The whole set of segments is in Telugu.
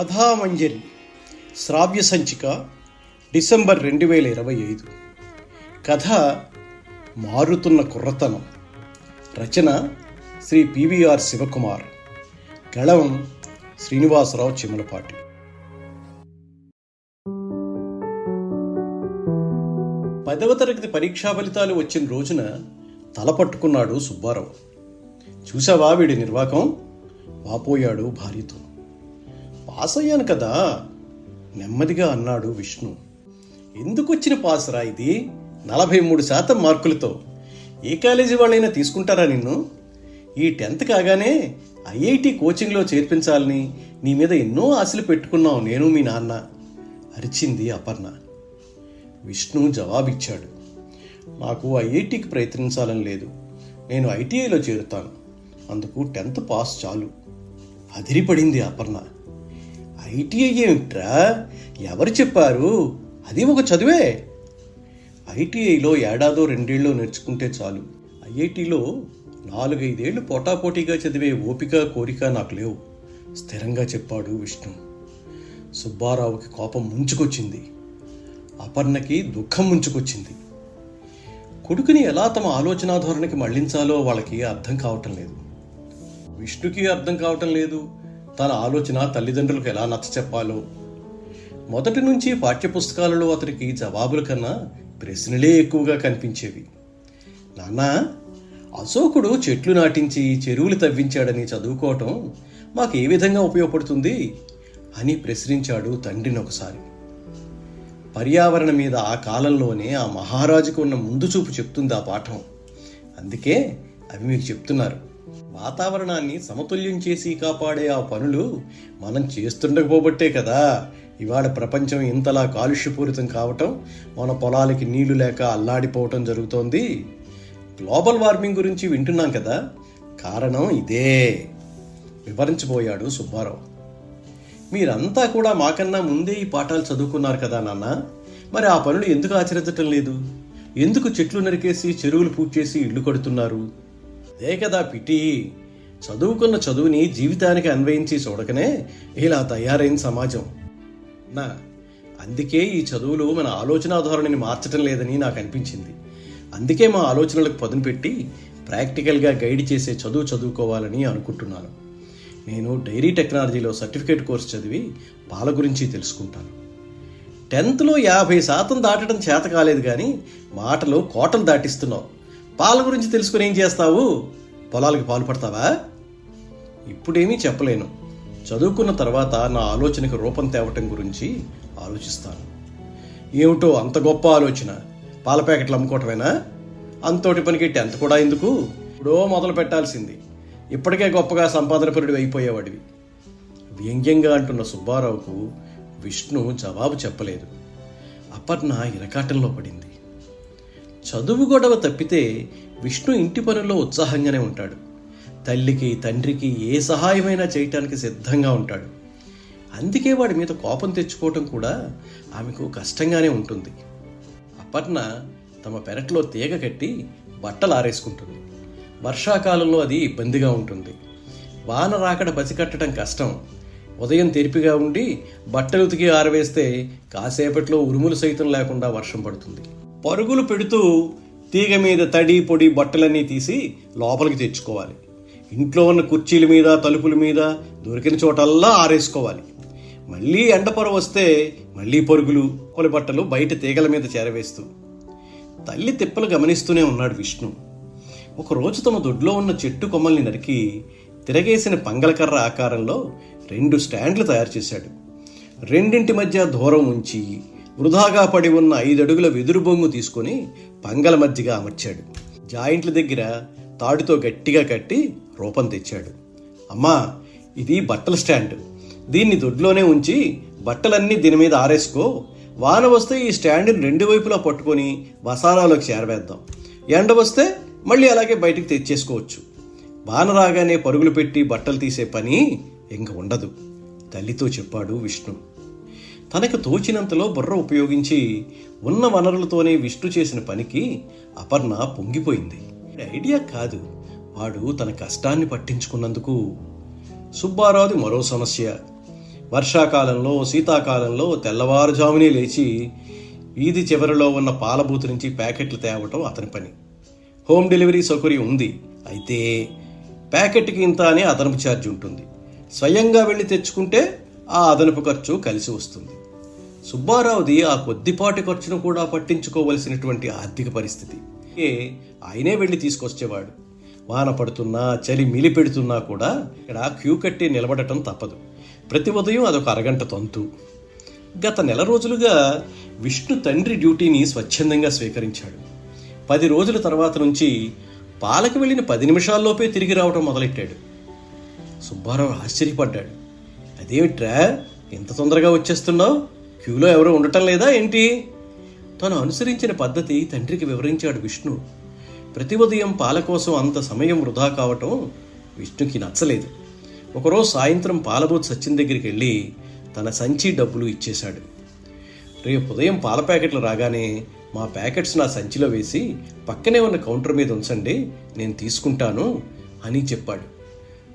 కథామంజరి శ్రావ్య సంచిక డిసెంబర్ రెండు వేల ఇరవై ఐదు. కథ మారుతున్న కుర్రతనం. రచన Shri P V R Shivakumar. గళం శ్రీనివాసరావు చిమలపాటి. పదవ తరగతి పరీక్షా ఫలితాలు వచ్చిన రోజున తల పట్టుకున్నాడు సుబ్బారావు. చూసావా వీడి నిర్వాకం? వాపోయాడు భార్యతో. పాస్ అయ్యాను కదా. నెమ్మదిగా అన్నాడు విష్ణు. ఎందుకు వచ్చిన పాసురా ఇది? నలభై మూడు శాతం మార్కులతో. ఏ కాలేజీ వాళ్ళైనా తీసుకుంటారా నిన్ను? ఈ టెన్త్ కాగానే ఐఐటి కోచింగ్లో చేర్పించాలని నీ మీద ఎన్నో ఆశలు పెట్టుకున్నావు నేను మీ నాన్న అరిచింది అపర్ణ. విష్ణు జవాబిచ్చాడు. నాకు ఐఐటికి ప్రయత్నించాలని లేదు. నేను ఐటీఐలో చేరుతాను. అందుకు టెన్త్ పాస్ చాలు. అదిరిపడింది అపర్ణ. ఐటీఐ ఏమిట్రా? ఎవరు చెప్పారు? అది ఒక చదువే. ఐటీఐలో ఏడాదో రెండేళ్ళు నేర్చుకుంటే చాలు. ఐఐటిలో నాలుగైదేళ్ళు పోటాపోటీగా చదివే ఓపిక కోరిక నాకు లేవు. స్థిరంగా చెప్పాడు విష్ణు. సుబ్బారావుకి కోపం ముంచుకొచ్చింది. అపర్ణకి దుఃఖం ముంచుకొచ్చింది. కొడుకుని ఎలా తమ ఆలోచనా ధోరణికి మళ్ళించాలో వాళ్ళకి అర్థం కావటం లేదు. విష్ణుకి అర్థం కావటం లేదు. తన ఆలోచన తల్లిదండ్రులకు ఎలా నచ్చ చెప్పాలో. మొదటి నుంచి పాఠ్యపుస్తకాలలో అతనికి జవాబుల కన్నా ప్రశ్నలే ఎక్కువగా కనిపించేవి. నాన్న అశోకుడు చెట్లు నాటించి చెరువులు తవ్వించాడని చదువుకోవటం మాకు ఏ విధంగా ఉపయోగపడుతుంది? అని ప్రశ్నించాడు తండ్రిని ఒకసారి. పర్యావరణం మీద ఆ కాలంలోనే ఆ మహారాజుకు ఉన్న ముందు చూపు చెప్తుంది ఆ పాఠం. అందుకే అవి మీకు చెప్తున్నారు. వాతావరణాన్ని సమతుల్యం చేసి కాపాడే ఆ పనులు మనం చేస్తుండకపోబట్టే కదా. ఇవాళ ప్రపంచం ఇంతలా కాలుష్యపూరితం కావటం మన పొలాలకి నీళ్ళు లేక అల్లాడిపోవటం జరుగుతోంది. గ్లోబల్ వార్మింగ్ గురించి వింటున్నాం కదా. కారణం ఇదే. వివరించబోయాడు సుబ్బారావు. మీరంతా కూడా మాకన్నా ముందే ఈ పాఠాలు చదువుకున్నారు కదా నాన్న. మరి ఆ పనులు ఎందుకు ఆచరించటం లేదు? ఎందుకు చెట్లు నరికేసి చెరువులు పూడ్చేసి చేసి ఇల్లు కడుతున్నారు? అదే కదా పిటి. చదువుకున్న చదువుని జీవితానికి అన్వయించి చూడకనే ఇలా తయారైన సమాజం. నా అందుకే ఈ చదువులు మన ఆలోచన ధోరణిని మార్చటం లేదని నాకు అనిపించింది. అందుకే మా ఆలోచనలకు పదును పెట్టి ప్రాక్టికల్గా గైడ్ చేసే చదువు చదువుకోవాలని అనుకుంటున్నాను. నేను డైరీ టెక్నాలజీలో సర్టిఫికేట్ కోర్స్ చదివి పాల గురించి తెలుసుకుంటాను. టెన్త్లో యాభై శాతం దాటడం చేత కాలేదు కానీ మాటలు కోటలు దాటిస్తున్నావు. పాల గురించి తెలుసుకుని ఏం చేస్తావు? పొలాలకు పాలు పడతావా? ఇప్పుడేమీ చెప్పలేను. చదువుకున్న తర్వాత నా ఆలోచనకు రూపం తేవటం గురించి ఆలోచిస్తాను. ఏమిటో అంత గొప్ప ఆలోచన. పాల ప్యాకెట్లు అమ్ముకోవటమేనా? అంతోటి పనికి టెన్త్ కూడా ఎందుకు? ఇప్పుడో మొదలు పెట్టాల్సింది. ఇప్పటికే గొప్పగా సంపాదనపరుడు అయిపోయేవాడివి. వ్యంగ్యంగా అంటున్న సుబ్బారావుకు విష్ణు జవాబు చెప్పలేదు. అపర్ణ ఇరకాటంలో పడింది. చదువు గొడవ తప్పితే విష్ణు ఇంటి పనుల్లో ఉత్సాహంగానే ఉంటాడు. తల్లికి తండ్రికి ఏ సహాయమైనా చేయటానికి సిద్ధంగా ఉంటాడు. అందుకే వాడి మీద కోపం తెచ్చుకోవటం కూడా ఆమెకు కష్టంగానే ఉంటుంది. అపర్ణ తమ పెరట్లో తీగ కట్టి బట్టలు ఆరేసుకుంటుంది వర్షాకాలంలో అది ఇబ్బందిగా ఉంటుంది. వాన రాకడ బసికట్టడం కష్టం. ఉదయం తెరిపిగా ఉండి బట్టలు ఉతికి ఆరవేస్తే కాసేపట్లో ఉరుములు సైతం లేకుండా వర్షం పడుతుంది. పరుగులు పెడుతూ తీగ మీద తడి పొడి బట్టలన్నీ తీసి లోపలికి తెచ్చుకోవాలి. ఇంట్లో ఉన్న కుర్చీల మీద తలుపుల మీద దొరికిన చోటల్లా ఆరేసుకోవాలి. మళ్ళీ ఎండపొర వస్తే మళ్ళీ పరుగులు పొలి బట్టలు బయట తీగల మీద చేరవేస్తూ. తల్లి తిప్పలు గమనిస్తూనే ఉన్నాడు విష్ణు. ఒకరోజు తమ దొడ్లో ఉన్న చెట్టు కొమ్మల్ని నరికి తిరగేసిన పంగలకర్ర ఆకారంలో రెండు స్టాండ్లు తయారు చేశాడు. రెండింటి మధ్య దూరం ఉంచి వృధాగా పడి ఉన్న ఐదడుగుల వెదురు బొంగు తీసుకొని పంగల మధ్యగా అమర్చాడు. జాయింట్ల దగ్గర తాడుతో గట్టిగా కట్టి రూపం తెచ్చాడు. అమ్మా ఇది బట్టల స్టాండ్. దీన్ని దొడ్లోనే ఉంచి బట్టలన్నీ దీని మీద ఆరేసుకో. వాన వస్తే ఈ స్టాండ్ని రెండు వైపులా పట్టుకొని వసారాలోకి చేరవేద్దాం. ఎండ వస్తే మళ్ళీ అలాగే బయటికి తెచ్చేసుకోవచ్చు. వాన రాగానే పరుగులు పెట్టి బట్టలు తీసే పని ఇంక ఉండదు. తల్లితో చెప్పాడు విష్ణు. తనకు తోచినంతలో బుర్ర ఉపయోగించి ఉన్న వనరులతోనే విష్ణు చేసిన పనికి అపర్ణ పొంగిపోయింది. ఐడియా కాదు. వాడు తన కష్టాన్ని పట్టించుకున్నందుకు సుబ్బారావుది మరో సమస్య. వర్షాకాలంలో శీతాకాలంలో తెల్లవారుజామునే లేచి వీధి చివరిలో ఉన్న పాలబూతు నుంచి ప్యాకెట్లు తేవటం అతని పని. హోమ్ డెలివరీ సౌకర్యం ఉంది. అయితే ప్యాకెట్కి ఇంత అని అదనపు ఛార్జ్ ఉంటుంది. స్వయంగా వెళ్ళి తెచ్చుకుంటే ఆ అదనపు ఖర్చు కలిసి వస్తుంది. సుబ్బారావుది ఆ కొద్దిపాటి ఖర్చును కూడా పట్టించుకోవలసినటువంటి ఆర్థిక పరిస్థితి. ఏ ఆయనే వెళ్ళి తీసుకొచ్చేవాడు. వాన పడుతున్నా చలి మిలి పెడుతున్నా కూడా ఇక్కడ క్యూ కట్టి నిలబడటం తప్పదు. ప్రతి ఉదయం అదొక అరగంట తంతు. గత నెల రోజులుగా విష్ణు తండ్రి డ్యూటీని స్వచ్ఛందంగా స్వీకరించాడు. పది రోజుల తర్వాత నుంచి పాలకు వెళ్ళిన పది నిమిషాల్లోపే తిరిగి రావడం మొదలెట్టాడు. సుబ్బారావు ఆశ్చర్యపడ్డాడు. అదేమిట్రా ఇంత తొందరగా వచ్చేస్తున్నావు? క్యూలో ఎవరు ఉండటం లేదా ఏంటి? తను అనుసరించిన పద్ధతి తండ్రికి వివరించాడు విష్ణు. ప్రతి ఉదయం పాల కోసం అంత సమయం వృధా కావటం విష్ణుకి నచ్చలేదు. ఒకరోజు సాయంత్రం పాలబోత్ సచిన్ దగ్గరికి వెళ్ళి తన సంచి డబ్బులు ఇచ్చేశాడు. రేపు ఉదయం పాల ప్యాకెట్లు రాగానే మా ప్యాకెట్స్ నా సంచిలో వేసి పక్కనే ఉన్న కౌంటర్ మీద ఉంచండి నేను తీసుకుంటాను అని చెప్పాడు.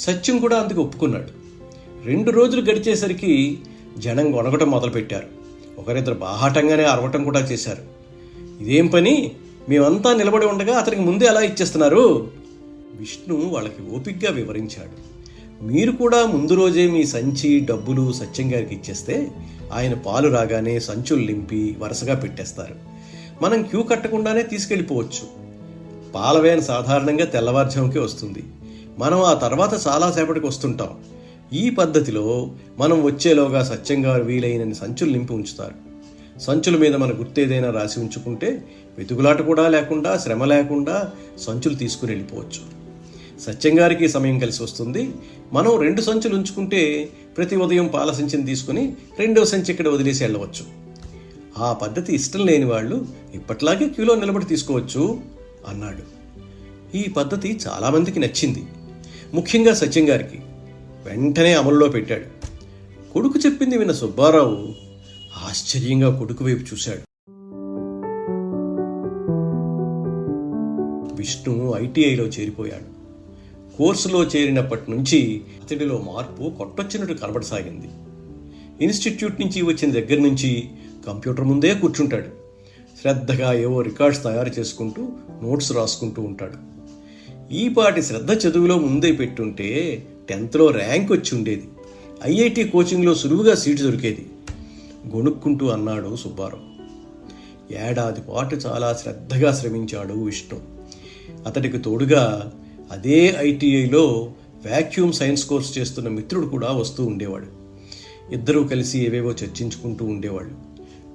సత్యం కూడా అందుకు ఒప్పుకున్నాడు. రెండు రోజులు గడిచేసరికి జనం గొనగటం మొదలుపెట్టారు. ఒకరిద్దరు బాహాటంగానే అరవటం కూడా చేశారు. ఇదేం పని? మేమంతా నిలబడి ఉండగా అతనికి ముందే ఎలా ఇచ్చేస్తున్నారు. విష్ణు వాళ్ళకి ఓపిగ్గా వివరించాడు. మీరు కూడా ముందు రోజే మీ సంచి డబ్బులు సత్యం గారికి ఇచ్చేస్తే ఆయన పాలు రాగానే సంచులు నింపి వరుసగా పెట్టేస్తారు. మనం క్యూ కట్టకుండానే తీసుకెళ్ళిపోవచ్చు. పాల సాధారణంగా తెల్లవారుజాముకే వస్తుంది. మనం ఆ తర్వాత చాలాసేపటికి వస్తుంటాం. ఈ పద్ధతిలో మనం వచ్చేలోగా సత్యంగా వీలైనన్ని సంచులు నింపి ఉంచుతారు. సంచుల మీద మన గుర్తేదైనా రాసి ఉంచుకుంటే వెతుకులాట కూడా లేకుండా శ్రమ లేకుండా సంచులు తీసుకుని వెళ్ళిపోవచ్చు. సత్యంగారికి సమయం కలిసి వస్తుంది. మనం రెండు సంచులు ఉంచుకుంటే ప్రతి ఉదయం పాల సంచిని తీసుకుని రెండో సంచి ఇక్కడ వదిలేసి వెళ్ళవచ్చు. ఆ పద్ధతి ఇష్టం లేని వాళ్ళు ఇప్పట్లాగే క్యూలో నిలబడి తీసుకోవచ్చు అన్నాడు. ఈ పద్ధతి చాలామందికి నచ్చింది. ముఖ్యంగా సత్యం గారికి వెంటనే అమల్లో పెట్టాడు. కొడుకు చెప్పింది విన్న సుబ్బారావు ఆశ్చర్యంగా కొడుకు వైపు చూశాడు. విష్ణు ఐటీఐలో చేరిపోయాడు. కోర్సులో చేరినప్పటి నుంచి అతడిలో మార్పు కొట్టొచ్చినట్టు కనబడసాగింది. ఇన్స్టిట్యూట్ నుంచి వచ్చిన దగ్గర నుంచి కంప్యూటర్ ముందే కూర్చుంటాడు. శ్రద్ధగా ఏవో రికార్డ్స్ తయారు చేసుకుంటూ నోట్స్ రాసుకుంటూ ఉంటాడు. ఈ పాటి శ్రద్ధ చదువులో ముందే పెట్టుంటే టెన్త్లో ర్యాంక్ వచ్చి ఉండేది ఐఐటి కోచింగ్లో సులువుగా సీటు దొరికేది. గొణుక్కుంటూ అన్నాడు సుబ్బారావు. ఏడాది పాటు చాలా శ్రద్ధగా శ్రమించాడు విష్ణు. అతడికి తోడుగా అదే ఐటీఐలో వ్యాక్యూమ్ సైన్స్ కోర్స్ చేస్తున్న మిత్రుడు కూడా వస్తూ ఉండేవాడు. ఇద్దరూ కలిసి ఏవేవో చర్చించుకుంటూ ఉండేవాళ్ళు.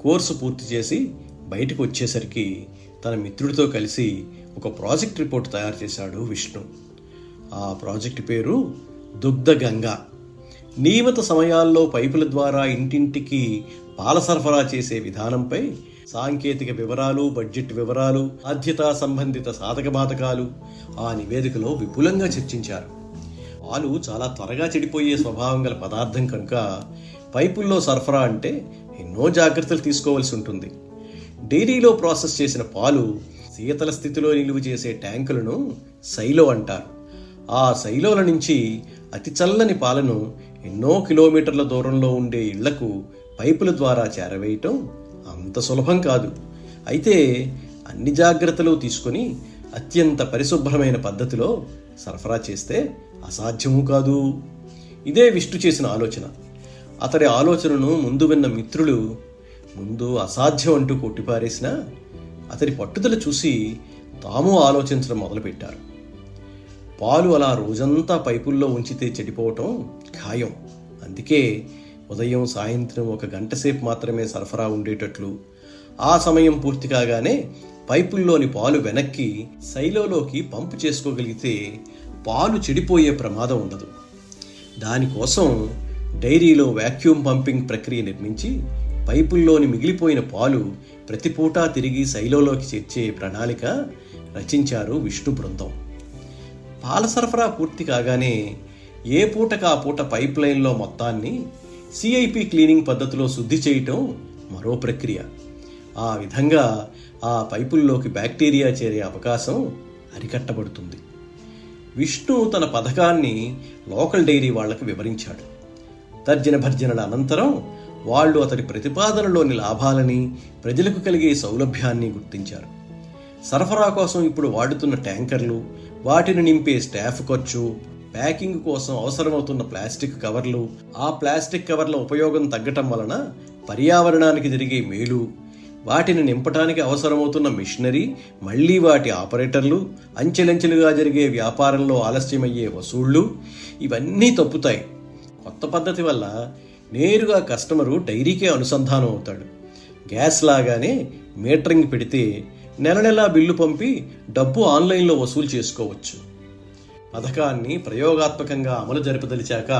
కోర్సు పూర్తి చేసి బయటకు వచ్చేసరికి తన మిత్రుడితో కలిసి ఒక ప్రాజెక్ట్ రిపోర్ట్ తయారు చేశాడు విష్ణు. ఆ ప్రాజెక్ట్ పేరు దుగ్ధగంగ. నియమిత సమయాల్లో పైపుల ద్వారా ఇంటింటికి పాల సరఫరా చేసే విధానంపై సాంకేతిక వివరాలు బడ్జెట్ వివరాలు బాధ్యతా సంబంధిత సాధక బాధకాలు ఆ నివేదికలో విపులంగా చర్చించారు. పాలు చాలా త్వరగా చెడిపోయే స్వభావం గల పదార్థం కనుక పైపుల్లో సరఫరా అంటే ఎన్నో జాగ్రత్తలు తీసుకోవాల్సి ఉంటుంది. డైరీలో ప్రాసెస్ చేసిన పాలు శీతల స్థితిలో నిలువ చేసే ట్యాంకులను సైలో అంటారు. ఆ సైలోల నుంచి అతి చల్లని పాలను ఎన్నో కిలోమీటర్ల దూరంలో ఉండే ఇళ్ళకు పైపుల ద్వారా చేరవేయటం అంత సులభం కాదు. అయితే అన్ని జాగ్రత్తలు తీసుకొని అత్యంత పరిశుభ్రమైన పద్ధతిలో సరఫరా చేస్తే అసాధ్యము కాదు. ఇదే విష్ణు చేసిన ఆలోచన. అతడి ఆలోచనను ముందు విన్న మిత్రులు ముందు అసాధ్యం అంటూ కొట్టిపారేసినా అతడి పట్టుదల చూసి తాము ఆలోచించడం మొదలుపెట్టారు. పాలు అలా రోజంతా పైపుల్లో ఉంచితే చెడిపోవటం ఖాయం. అందుకే ఉదయం సాయంత్రం ఒక గంట సేపు మాత్రమే సరఫరా ఉండేటట్లు. ఆ సమయం పూర్తి కాగానే పైపుల్లోని పాలు వెనక్కి శైలోలోకి పంపు చేసుకోగలిగితే పాలు చెడిపోయే ప్రమాదం ఉండదు. దానికోసం డైరీలో వాక్యూమ్ పంపింగ్ ప్రక్రియ నిర్మించి పైపుల్లోని మిగిలిపోయిన పాలు ప్రతిపూటా తిరిగి శైలోలోకి చేర్చే ప్రణాళిక రచించారు విష్ణు బృందం. పాల సరఫరా పూర్తి కాగానే ఏ పూటకు ఆ పూట పైప్ లైన్లో మొత్తాన్ని సిఐపి క్లీనింగ్ పద్ధతిలో శుద్ధి చేయటం మరో ప్రక్రియ. ఆ విధంగా ఆ పైపుల్లోకి బ్యాక్టీరియా చేరే అవకాశం అరికట్టబడుతుంది. విష్ణు తన పథకాన్ని లోకల్ డైరీ వాళ్ళకు వివరించాడు. తర్జన భర్జనల అనంతరం వాళ్ళు అతడి ప్రతిపాదనలోని లాభాలని ప్రజలకు కలిగే సౌలభ్యాన్ని గుర్తించారు. సరఫరా కోసం ఇప్పుడు వాడుతున్న ట్యాంకర్లు వాటిని నింపే స్టాఫ్ ఖర్చు ప్యాకింగ్ కోసం అవసరమవుతున్న ప్లాస్టిక్ కవర్లు ఆ ప్లాస్టిక్ కవర్ల ఉపయోగం తగ్గటం వలన పర్యావరణానికి జరిగే మేలు. వాటిని నింపటానికి అవసరమవుతున్న మిషనరీ మళ్ళీ వాటి ఆపరేటర్లు అంచెలంచెలుగా జరిగే వ్యాపారంలో ఆలస్యమయ్యే వసూళ్ళు ఇవన్నీ తప్పుతాయి. కొత్త పద్ధతి వల్ల నేరుగా కస్టమరు డైరీకే అనుసంధానం అవుతాడు. గ్యాస్ లాగానే మీటరింగ్ పెడితే నెల నెలా బిల్లు పంపి డబ్బు ఆన్లైన్లో వసూలు చేసుకోవచ్చు. పథకాన్ని ప్రయోగాత్మకంగా అమలు జరపదలిచాక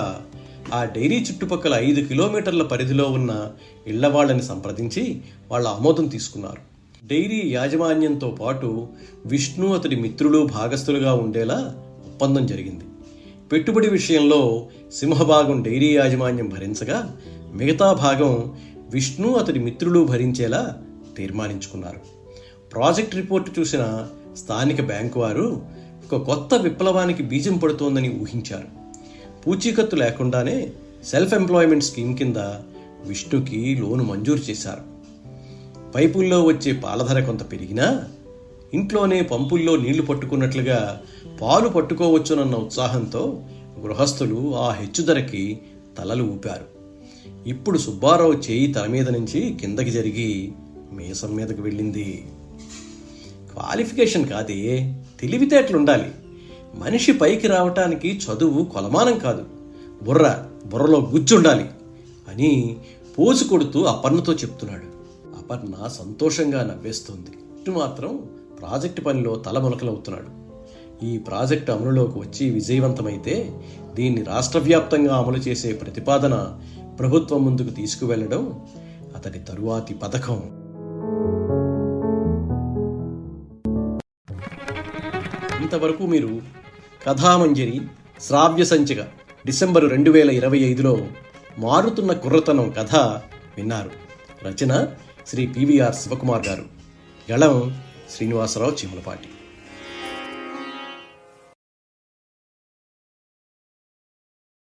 ఆ డైరీ చుట్టుపక్కల ఐదు కిలోమీటర్ల పరిధిలో ఉన్న ఇళ్ళ వాళ్ళని సంప్రదించి వాళ్ళ ఆమోదం తీసుకున్నారు. డైరీ యాజమాన్యంతో పాటు విష్ణు అతడి మిత్రులు భాగస్థులుగా ఉండేలా ఒప్పందం జరిగింది. పెట్టుబడి విషయంలో సింహభాగం డైరీ యాజమాన్యం భరించగా మిగతా భాగం విష్ణు అతడి మిత్రులు భరించేలా తీర్మానించుకున్నారు. ప్రాజెక్ట్ రిపోర్టు చూసిన స్థానిక బ్యాంకు వారు ఒక కొత్త విప్లవానికి బీజం పడుతోందని ఊహించారు. పూచీకత్తు లేకుండానే సెల్ఫ్ ఎంప్లాయ్మెంట్ స్కీమ్ కింద విష్ణుకి లోను మంజూరు చేశారు. పైపుల్లో వచ్చే పాల ధర కొంత పెరిగినా ఇంట్లోనే పంపుల్లో నీళ్ళు పట్టుకున్నట్లుగా పాలు పట్టుకోవచ్చునన్న ఉత్సాహంతో గృహస్థులు ఆ హెచ్చు ధరకి తలలు ఊపారు. ఇప్పుడు సుబ్బారావు చేయి తల మీద నుంచి కిందకి జరిగి మీసం మీదకి వెళ్ళింది. క్వాలిఫికేషన్ కాదే తెలివితేటలుండాలి. మనిషి పైకి రావటానికి చదువు కొలమానం కాదు. బుర్ర బుర్రలో గుజ్జుండాలి అని పోజు కొడుతూ అపర్ణతో చెప్తున్నాడు. అపర్ణ సంతోషంగా నవ్వేస్తుంది. ఇటు మాత్రం ప్రాజెక్టు పనిలో తలములకలవుతున్నాడు ఈ ప్రాజెక్టు అమలులోకి వచ్చి విజయవంతమైతే దీన్ని రాష్ట్రవ్యాప్తంగా అమలు చేసే ప్రతిపాదన ప్రభుత్వం ముందుకు తీసుకువెళ్ళడం అతడి తరువాతి పథకం. ఇంతవరకు మీరు కథామంజరి శ్రావ్య సంచిక డిసెంబరు రెండు వేల ఇరవై ఐదులో మారుతున్న కుర్రతనం కథ విన్నారు. రచన శ్రీ పివిఆర్ శివకుమార్ గారు. గళం శ్రీనివాసరావు చిములపాటి.